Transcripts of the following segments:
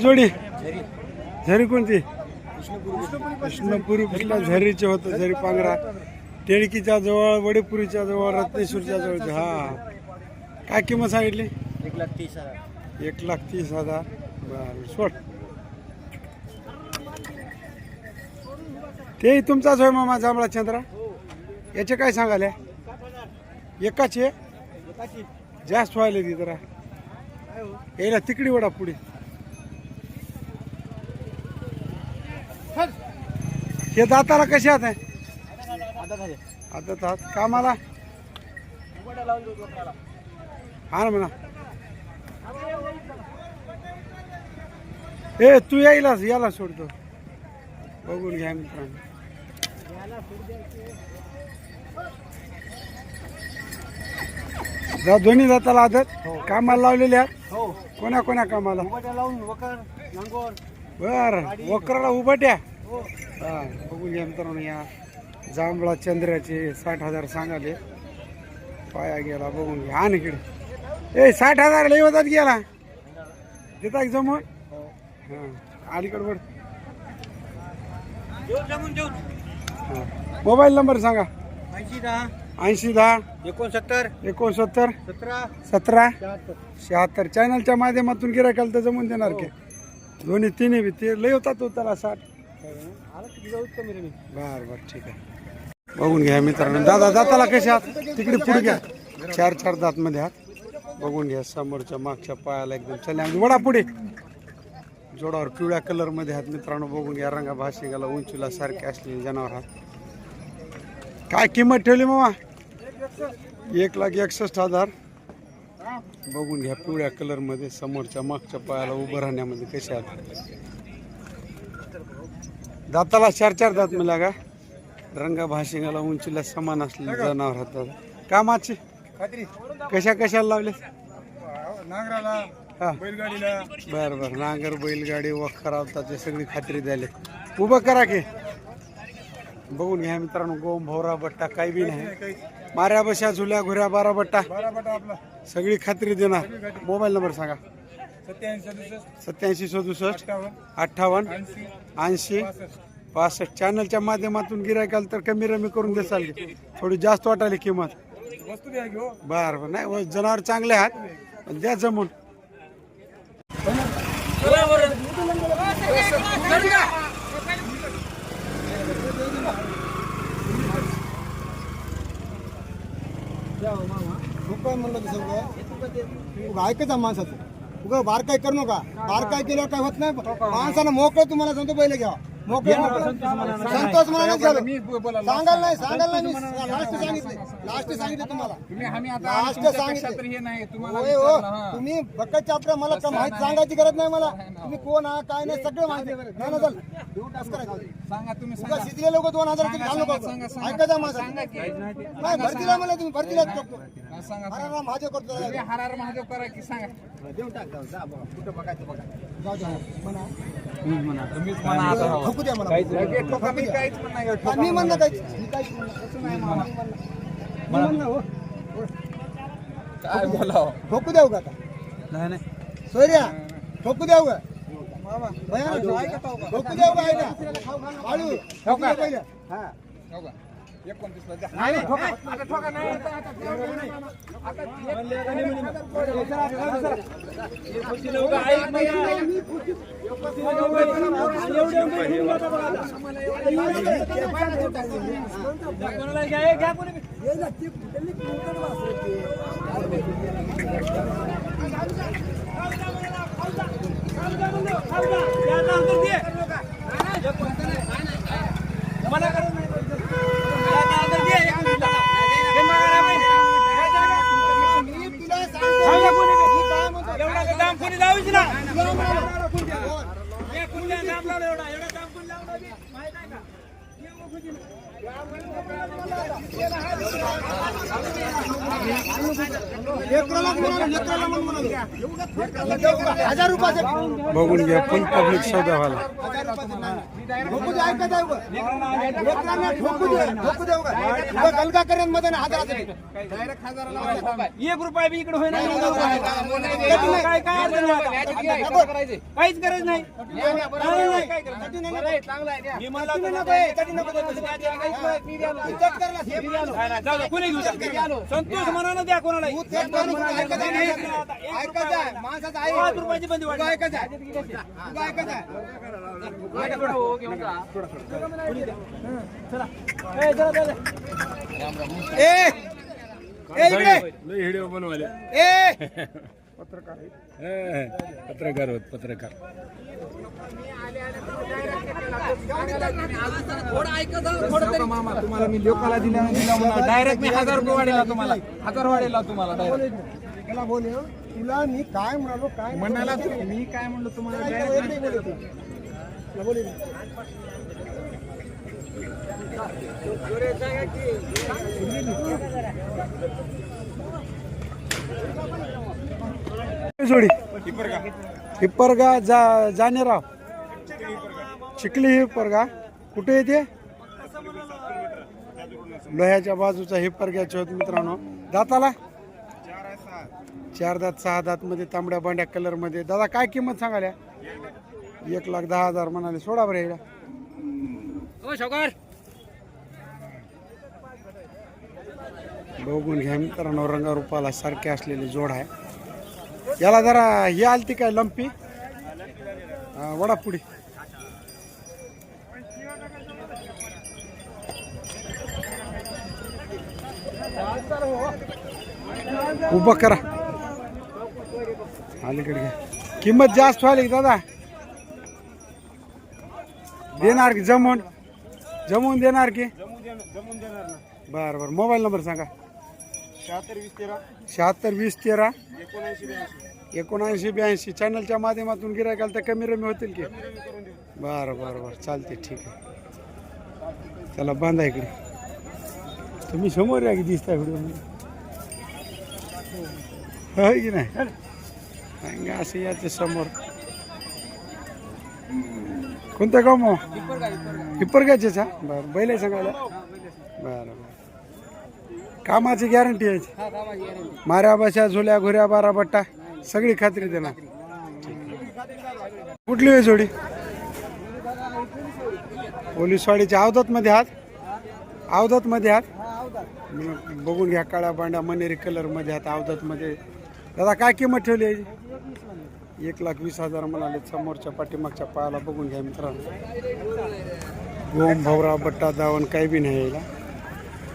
जोडी. झरी. कोणती? विष्णुपुरी. कुठल्या झरीचे होतं झरी पांगरा. टेळकीच्या जवळ वडेपुरीच्या जवळ रत्नेश्वरच्या जवळ. हा. काय किंमत सांगितली? एक लाख तीस हजार. एक लाख तीस हजार. बरं सोड. ते तुमचाच होय मामा जांभळा चंद्रा? याचे काय सांगाले एकाचे? जास्त व्हायला ती जरा. यायला तिकडी वडा पुढे. हे दाताला कसे आत आहे आता हात कामाला. हा ना म्हणा. ए तू यायला याला सोडतो. बघून घ्या मित्रांनो. जा दोन्ही जाताला आदत. कामाला लावलेले आहेत. हो. कोणा कोणा कामाला लावून बर वक्राला उभाट्या हो. हा बघून घ्या मित्रांनो या जांभळा चंद्राचे साठ हजार सांगाले. पाया गेला बघून घ्या. आण इकडे ए साठ हजार लई होतात गेला. देता जमून? हो. हा अलीकडे हा. मोबाईल नंबर सांगा. ऐंशी दहा. ऐंशी दहा. एकोणसत्तर. एकोणसत्तर. सतरा. सतरा. शहात्तर. शहात्तर. चॅनलच्या माध्यमातून गिरायकाला तर जमून देणार की. दोन्ही तिन्ही बी ते लई होतात तो त्याला साठ. कमी बर बर ठीक आहे. बघून घ्या मित्रांनो. दादा दाताला कसे आहात? तिकडे पुढे घ्या. चार चार दात मध्ये आहात. बघून घ्या समोरच्या मागच्या पायाला एकदम चला वडा पुढे. जोडावर पिवळ्या कलरमध्ये आहात मित्रांनो. बघून घ्या रंगा भाषिकाला उंचीला सारखे असलेले जनावर आहात. काय किंमत ठेवली मामा? एक लाख एकसष्ट हजार. बघून घ्या पिवळ्या कलरमध्ये समोरच्या मागच्या पायाला उभं राहण्यामध्ये आहात. दाताला चार चार दात मिळाला का? रंगा भाशिंगाला उंचीला समान असलेले जनावर हातात कामाचे? खात्री. कशा कशाला लावले? नांगराला हा. बैलगाडीला. बर बर. नांगर बैलगाडी वखर आवताचे सगळी खात्री द्याले उभं करा की. बघून घ्या मित्रांनो गोम भोवरा बट्टा काही बी नाही. माऱ्या बशा झुल्या घुऱ्या बारा बट्टा. सगळी खात्री देणार. मोबाईल नंबर सांगा. सत्याऐंशी सदुसष्ट अठ्ठावन्न ऐंशी पासष्ट. चॅनलच्या माध्यमातून गिरायकाल तर कमी रमी करून देसाल थोडी जास्त वाटायली किंमत. बर बर. नाही जनावर चांगले आहात. पण द्या जमून. रुपये म्हणलं दुसरं उगा ऐकायचा माणसाचं. उगा बारकाई करू नका. बारकाई केल्यावर काय होत नाही. माणसानं मोकळं तुम्हाला सांगतो पहिले घ्या संतोष म्हणाले सांगाल नाही सांगाल नाही मी लास्ट सांगितले. लास्ट सांगितले तुम्हाला. लास्ट सांगितले. होय हो. तुम्ही बकत चापटा मला माहिती सांगायची गरज नाही मला? तुम्ही कोण आहात काय नाही सगळं माहिती. नाही ना चल. सांगा तुम्ही शिजले लोक दोन हजार ऐकायचा माझा. नाही भरतीला मला तुम्ही भरतीला माझे करतो तुम्ही हरार महादेव करा की सांगा देऊन टाक जाऊ जा बाबा कुठं बघायचं बघा. जाऊ द्या म्हणा. ठोकू द्या मला मी म्हणणार नाही. काहीच मी काहीच म्हणणं. मी हो काय बोलावं ठोकू देऊ का नाही नाही सोर्या ठोकू देऊ का भया, ठोकू का ऐका बाळू ठोकू दे हा द्या. ठोका. ठोका नाही. ना बघून घ्या फुल पब्लिक सौदा व्हायला हजार. ठोकू दे आहे उभं. लेकरांना ठोकू दे ठोकू गलगा करेन मध्ये ना हजाराचं ते. एक रुपया बी इकडे होईना काय काय अडचण नाही आता. काहीच गरज नाही नाही, नाही, काय करायचं? मी नको ना. नाही, नाही, जाऊ दे, कोणी घेऊ शकत संतोष मनानं द्या कोणाला आहे आहे. माणसाचं आहे. पाच रुपयाची बंदी वाढली ऐकत आहे. पत्रकार होत पत्रकार. मामा तुम्हाला मी लोकाला दिल्या दिला डायरेक्ट मी हजार रुपये वाढेला तुम्हाला. हजार वाढेला तुम्हाला डायरेक्ट बोल. तुला मी काय म्हणालो काय म्हणाला मी काय म्हणलो तुम्हाला? जोडी. हिप्परगा जा जानेराव. चिखली हिप्परगा कुठे येते लोह्याच्या बाजूचा हिप्परग्याचे होत मित्रांनो. दाताला? चार दात सहा दात मध्ये तांबड्या बांड्या कलरमध्ये. दादा काय किंमत सांगाल्या? एक लाख दहा हजार म्हणाले सोडा बरं यायला बघून घ्या मित्रांनो रंगारूपाला सारखे असलेली जोड आहे. याला जरा ही आलती काय लंपी? हा, वडापुडी. उभं करा. अलीकडे घ्या. किंमत जास्त व्हायली का दादा. देणार की जमून? जमून देणार की? बर बर. मोबाईल नंबर सांगा. शहात्तर वीस तेरा. शहात्तर वीस तेरा. एकोणऐंशी ब्याऐंशी. एकोणऐंशी ब्याऐंशी. चॅनलच्या माध्यमातून गिरायकाल तर कमी रमी होतील की? बरं बरं बरं. चालते ठीक आहे. त्याला बांधा इकडे. तुम्ही समोर या की दिसता व्हिडिओ होय की नाही? असं याचे समोर. कोणत्या गाव मग? हिप्परगाचेच हा बरं बैल आहे सांगायला बरं बरं. कामाची गॅरंटी आहे. माऱ्या बशा झुल्या घुऱ्या बारा बट्टा सगळी खात्री देणार. कुठली वेळ जोडी? पोलीसवाडीच्या अवधत मध्ये आहात? अवधत मध्ये आहात? मग बघून घ्या काळ्या बांड्या मनेरी कलरमध्ये आहात अवधत मध्ये दादा काय किंमत ठेवली आहे? एक लाख वीस हजार म्हणाले समोरच्या पाठीमागच्या पायाला बघून घ्या मित्रांनो. गोम भवरा बट्टा दावण काही बी नाही यायला.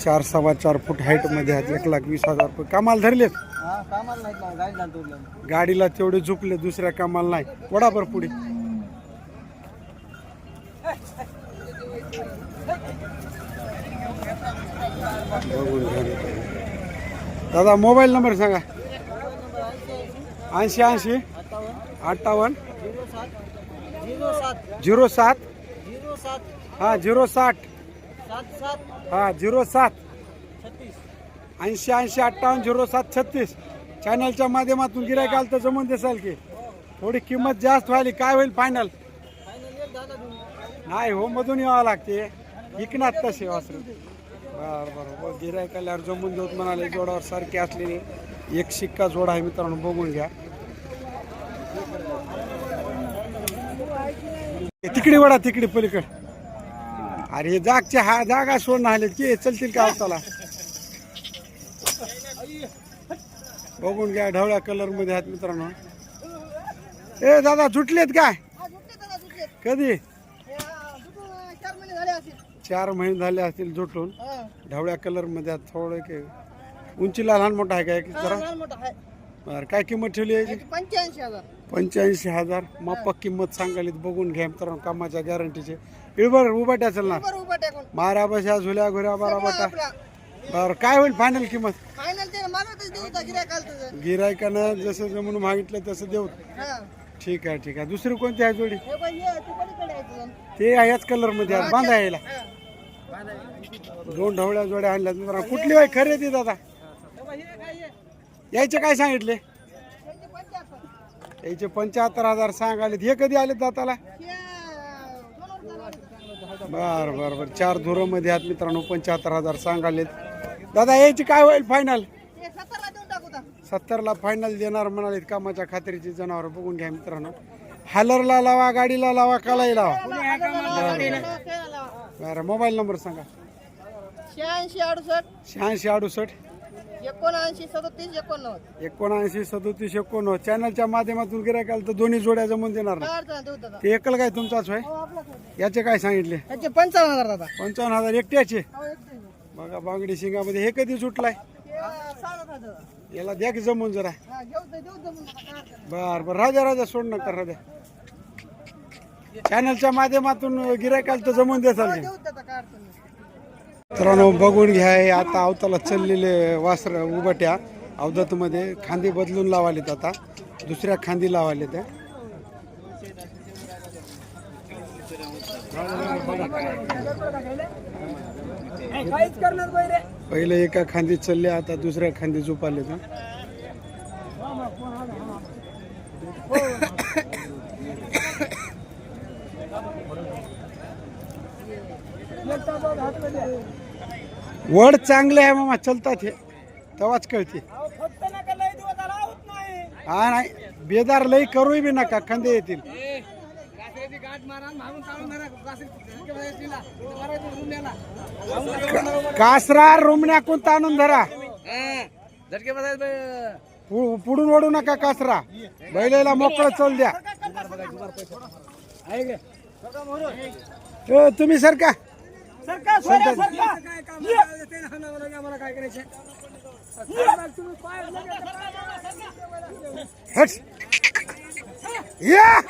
चार सव्वा चार फूट हाईटमध्ये आहेत एक लाख वीस हजार रुपये. कामाला धरलेत? गाडीला तेवढे झुपले दुसऱ्या कामाला नाही. वडाभर पुढे. दादा मोबाईल नंबर सांगा. ऐंशी ऐंशी. अठ्ठावन्न. झिरो सात. झिरो सात. झिरो सात. हा झिरो साठ. हा झिरो सात. ऐंशी ऐंशी अठ्ठावन्न झिरो सात छत्तीस. चॅनलच्या माध्यमातून गिरायक आलं तर जमून देसाल की. थोडी किंमत जास्त व्हायली काय होईल फायनल नाही हो मधून यावं लागते. इकनात तसे वासरू. बरं बरं बरं गिरायक आल्यावर जमून देऊत म्हणाले जोडावर सारखे असलेले एक शिक्का जोड आहे मित्रांनो बघून घ्या. तिकडे वडा तिकडे पलीकड. अरे हे जागचे हा जागा सोडणं आले की चलतील का आवताला बघून घ्या ढवळ्या कलरमध्ये आहेत मित्रांनो. ए दादा झुटलेत काय? कधी? चार महिने झाले असतील झुटून. ढवळ्या कलरमध्ये आहेत थोडं के उंचीला लहान मोठा आहे काय जरा? बरं काय किंमत ठेवली आहे? पंच्याऐंशी हजार. पंच्याऐंशी हजार मापक किंमत सांगालीत बघून घ्या मित्रांनो कामाच्या गॅरंटीचे इळबर उभाट्या चलणार बरं उभा टाकून. माऱ्या बशा झुल्या घुऱ्या बारा बटा. बरं काय होईल फायनल किंमत? फायनल ते मागतच देऊ गिऱ्हाईक आलं तुझं गिरायकानं जसं जमून मागितलं तसं देऊ. हा. ठीक आहे ठीक आहे. दुसरी कोणती आहे जोडी? हे बाई ये तू पलीकडे आहे तुझं? ते याच कलरमध्ये आहेत बांधा यायला. दोन ढवळ्या जोड्या मित्रांनो. कुठली आहे खरेदी दादा? यायचे काय सांगितले? याचे पंच्याहत्तर हजार सांगाले हे कधी आले दाताला. बर बर बर. चार धुरमध्ये आहात मित्रांनो पंच्याहत्तर हजार सांगालेत दादा याची काय होईल फायनल सत्तरला फायनल देणार म्हणाले कामाच्या खात्रीची जनावर. बघून घ्या मित्रांनो. हालरला लावा गाडीला लावा कालाही लावा. बरं मोबाईल नंबर सांगा. शहाऐंशी अडुसष्ट. शहाऐंशी अडुसष्ट. एकोणऐंशी सदतीस एकोणनव्वद. एकोणऐंशी सदोतीस एकोणनव्वद. चॅनलच्या माध्यमातून गिरायकाला तर दोन्ही जोड्या जमून देणार अडचण देऊ दादा. ते एकल काय तुमचाच होय? याचे काय सांगितले? त्याचे पंचावन्न हजार दादा. पंचावन्न हजार एकट्याचे? बघा बांगडी शिंगामध्ये हे कधी सुटलाय? याला द्या की जमून जरा. बर बर. राजा राजा सोड नका राजा. चॅनलच्या माध्यमातून गिरायकाला तर जमून देसाल. की. मित्रांनो बघून घ्या हे आता अवताला चाललेले वासर उभट्या अवधतमध्ये खांदी बदलून लावालेत आता दुसऱ्या खांदी लावाले त्या पहिले एका खांदी चालले आता दुसऱ्या खांदी झोपाले त्या वड चांगले आहे मामा चलतात हे तेव्हाच कळते हा नाही बेदार लई करू बी नका खांदे येतील कासरा रुमण्या कोणता आणून धरा पुढून ओढू नका कासरा बैलाला मोकळं चल द्या तुम्ही सर का या.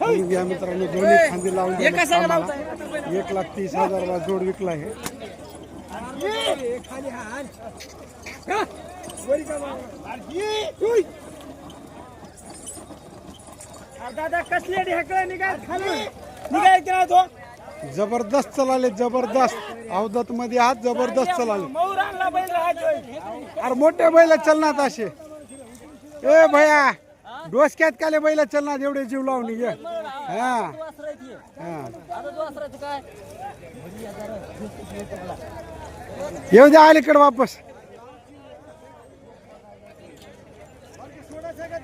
बघून घ्या मित्रांनो दोन्ही खांदी लावून. एक लाख तीस हजारला जोड विकला आहे. दादा कसले ढेकळे निघाल खाली निघाय की नाही तो. जबरदस्त चलाले जबरदस्त. अवधत मध्ये आहात जबरदस्त चलाले. बैल अरे मोठे बैल चलनात असे. ए भया डोसक्यात काले बैल चलनात एवढे जीव लावून घे हा. हा. येऊ द्या अलीकडे वापस.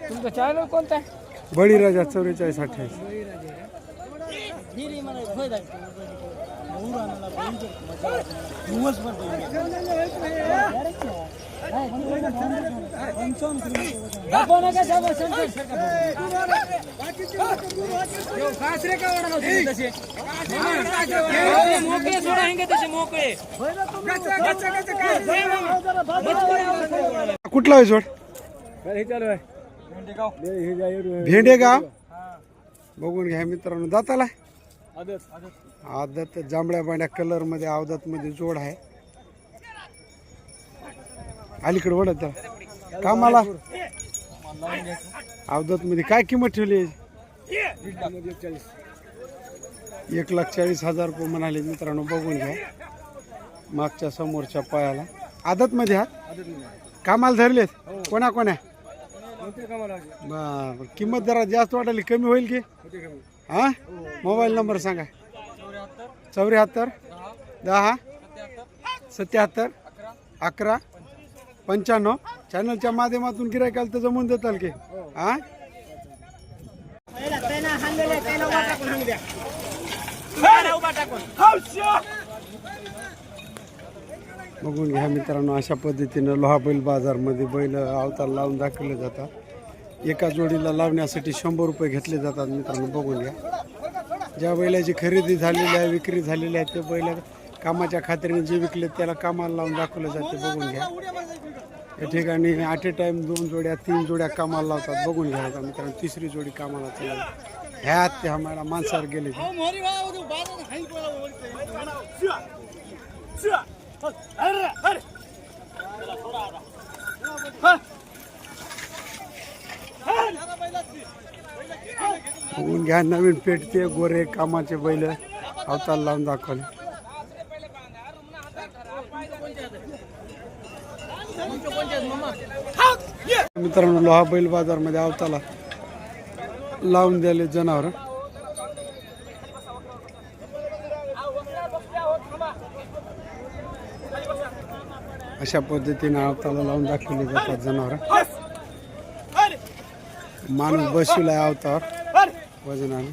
तुमचं चॅनल कोणता बळी राजा चौवेचाळीस अठ्ठावीस सासरे का ओढा तसे मोकळे सोडा हेंगे तसे मोकळे कुठला आहे जोड? हे चालू आहे भेंडेगाव. बघून घ्या मित्रांनो दाताला आदत जांभळ्या बांड्या कलरमध्ये अवदत मध्ये जोड आहे. अलीकडे वडत जरा. कामाला अवधत मध्ये काय किंमत ठेवली? एक लाख चाळीस हजार रुपये म्हणाले मित्रांनो बघून घ्या. मागच्या समोरच्या पायाला. आदत मध्ये आहात? कामाला धरलेत? कोणा कोण्या? बर किंमत जरा जास्त वाटायली कमी होईल की? हा? मोबाईल नंबर सांगा. चौऱ्याहत्तर दहा सत्याहत्तर अकरा पंच्याण्णव. चॅनलच्या माध्यमातून गिरायकाला तर जमून देताल की? हा. बघून घ्या मित्रांनो अशा पद्धतीनं लोहा बैल बाजारमध्ये बैल अवतार लावून दाखवले जातात. एका जोडीला लावण्यासाठी शंभर रुपये घेतले जातात मित्रांनो बघून घ्या. ज्या बैलाची खरेदी झालेली आहे विक्री झालेली आहे ते बैल कामाच्या खात्रीने जे विकले त्याला कामाला लावून दाखवलं जाते बघून घ्या. या ठिकाणी ॲट ए टाईम दोन जोड्या तीन जोड्या कामाला लावतात बघून घ्या आता मित्रांनो तिसरी जोडी कामाला चालली ह्यात त्या मला माणसावर गेले. बघून घ्या नवीन पेटते गोरे कामाचे बैल अवतार लावून दाखवले. मित्रांनो लोहा बैल बाजारमध्ये आवताला लावून द्याले जनावर. अशा पद्धतीने आवताला लावून दाखवली जातात जनावर. माणूस बसविलाय आवतावर वजनाने.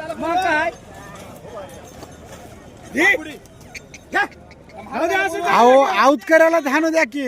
मग काय? अहो आऊत करायला धानू द्या की.